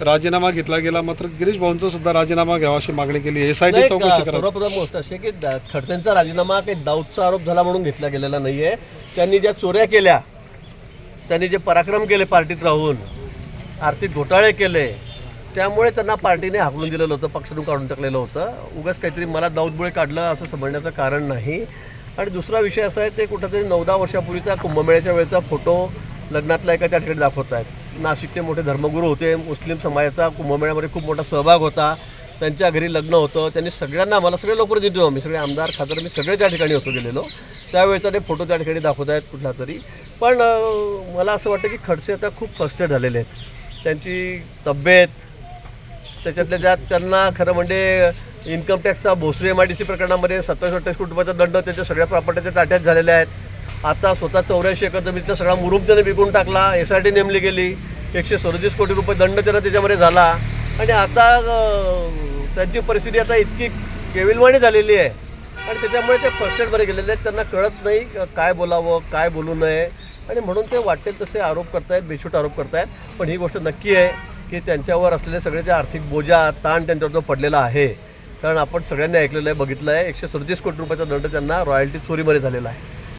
राजीनामा घेतला गेला मात्र गिरीश भाऊंचा सुद्धा राजीनामा घ्यावा अशी मागणी केली. एस आय टी नाही चौकशी करा सर्वप्रथम गोष्ट अशी की दा- खडसेंचा राजीनामा काही दाऊदचा आरोप झाला म्हणून घेतला गेलेला नाहीये. त्यांनी ज्या चोऱ्या केल्या त्यांनी जे पराक्रम केले पार्टीत राहून आर्थिक घोटाळे केले त्यामुळे त्यांना पार्टीने हाकलून दिलेलं होतं पक्षातून काढून टाकलेलं होतं. उगाच काहीतरी मला दाऊदमुळे काढलं असं समजण्याचं कारण नाही. आणि दुसरा विषय असा आहे ते कुठंतरी नऊ दहा वर्षापूर्वीचा कुंभमेळ्याच्या वेळेचा फोटो लग्नातला एका त्या ठिकाणी दाखवत आहेत नाशिकचे मोठे धर्मगुरू होते. मुस्लिम समाजाचा कुंभमेळ्यामध्ये खूप मोठा सहभाग होता. त्यांच्या घरी लग्न होतं. त्यांनी सगळ्यांना मला सगळे लवकर देतो मी सगळे आमदार खासदार मी सगळे त्या ठिकाणी होतो गेलेलो. त्यावेळेचा ते फोटो त्या ठिकाणी दाखवत आहेत कुठला तरी. पण मला असं वाटतं की खडसे आता खूप फस्टेड झालेले आहेत. त्यांची तब्येत त्याच्यातल्या ज्यात त्यांना खरं म्हणजे income टॅक्सचा Bhosari M I D C प्रकरणामध्ये सत्तावीस अठ्ठावीस कोटी रुपयाचा दंड त्याच्या सगळ्या प्रॉपर्टीच्या ताट्यात झालेल्या आहेत. आता स्वतः चौऱ्याऐंशी एकर जमिनीचा सगळा मुरुम त्याने विकून टाकला एस आय टी नेमली गेली एकशे सदतीस कोटी रुपये दंड त्याला त्याच्यामध्ये झाला. आणि आता त्यांची परिस्थिती आता इतकी केविलवाणी झालेली आहे. आणि त्याच्यामुळे ते फर्स्टेडमध्ये गेलेले आहेत. त्यांना कळत नाही काय बोलावं काय बोलू नये. आणि म्हणून ते वाटेल तसे आरोप करतायत बेछूट आरोप करतायत. पण ही गोष्ट नक्की आहे की त्यांच्यावर असलेले सगळे ते आर्थिक बोजा ताण त्यांच्यावर जो पडलेला आहे. कारण आपण सगळ्यांनी ऐकलेलं आहे बघितलं आहे. एकशे सदतीस कोटी रुपयाचा दंड त्यांना रॉयल्टी चोरीमध्ये झालेला आहे.